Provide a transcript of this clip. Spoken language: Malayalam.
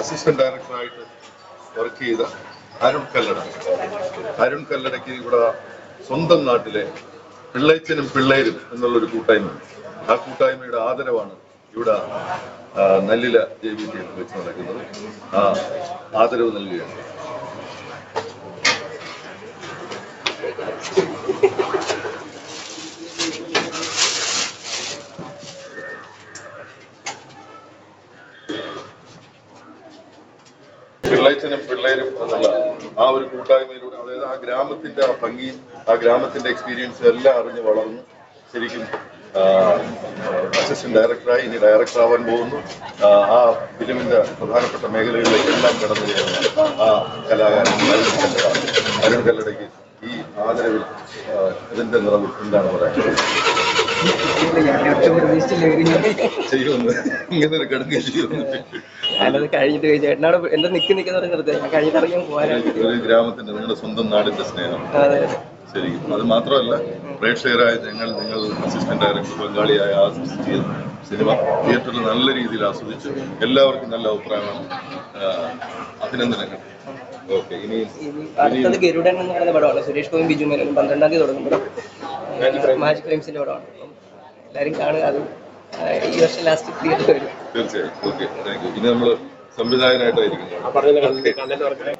അസിസ്റ്റന്റ് ഡയറക്ടറായിട്ട് വർക്ക് ചെയ്ത അരുൺ കല്ലട. അരുൺ കല്ലടയ്ക്ക് ഇവിടെ സ്വന്തം നാട്ടിലെ പിള്ളേച്ചനും പിള്ളേരും എന്നുള്ളൊരു കൂട്ടായ്മ ആ കൂട്ടായ്മയുടെ ആദരവാണ് ഇവിടെ നല്ലില ജെ ബി തിയേറ്ററിൽ വെച്ച് നടക്കുന്നത്. ആ ആദരവ് നൽകുകയാണ്. പിള്ളേച്ചനും പിള്ളേരും എന്നുള്ള ആ ഒരു കൂട്ടായ്മയിലൂടെ അതായത് ആ ഗ്രാമത്തിന്റെ ആ ഭംഗി ആ ഗ്രാമത്തിന്റെ എക്സ്പീരിയൻസ് എല്ലാം അറിഞ്ഞ് വളർന്നു ശരിക്കും അസിസ്റ്റന്റ് ഡയറക്ടറായി ഇനി ഡയറക്ടർ ആവാൻ പോകുന്നു. ആ, ഫിലിമിന്റെ പ്രധാനപ്പെട്ട മേഖലകളിലേക്കെല്ലാം കടന്നു കയറുന്നു ആ കലാകാരൻ അരുൺ അരുൺ കല്ലടയ്ക്ക് ഈ ആദരവിൽ ഇതിന്റെ നിറവിൽ എന്താണ് പറയാൻ ഞാനത് കഴിഞ്ഞിട്ട് പോയി. ചേട്ടനോട് എന്റെ നിക്ക് നിക്കുന്ന പറഞ്ഞ് നിർത്തി ഞാൻ പോകാനാണ് ഗ്രാമത്തിന്റെ നിങ്ങളുടെ സ്വന്തം നാടിന്റെ സ്നേഹം. അതെ ശരി അത് മാത്രമല്ല പ്രേക്ഷകരായ ഞങ്ങൾ നിങ്ങൾ അസിസ്റ്റന്റ് ഡയറക്ടർ ബംഗാളിയായ ആ സിനിമ തിയേറ്ററിൽ നല്ല രീതിയിൽ ആസ്വദിച്ചു. എല്ലാവർക്കും നല്ല അഭിപ്രായമാണ്. അഭിനന്ദനങ്ങൾ. ഓക്കെ ഇനി അടുത്തത് ഗരുഡൻ എന്ന് പറയുന്ന പടമാണ്. സുരേഷ് ഗോപി ബിജു മേനോനും പന്ത്രണ്ടാം തീയതി തുടങ്ങും. പടം മാജിക് ഫ്രെയിംസിന്റെ പടമാണ്. എല്ലാവരും കാണുക. അത് ഈ വർഷം ലാസ്റ്റ് തിയേറ്റർ വരും. തീർച്ചയായും. ഓക്കെ. താങ്ക് യു ഇനി നമ്മൾ സംവിധായകനായിട്ടായിരിക്കും.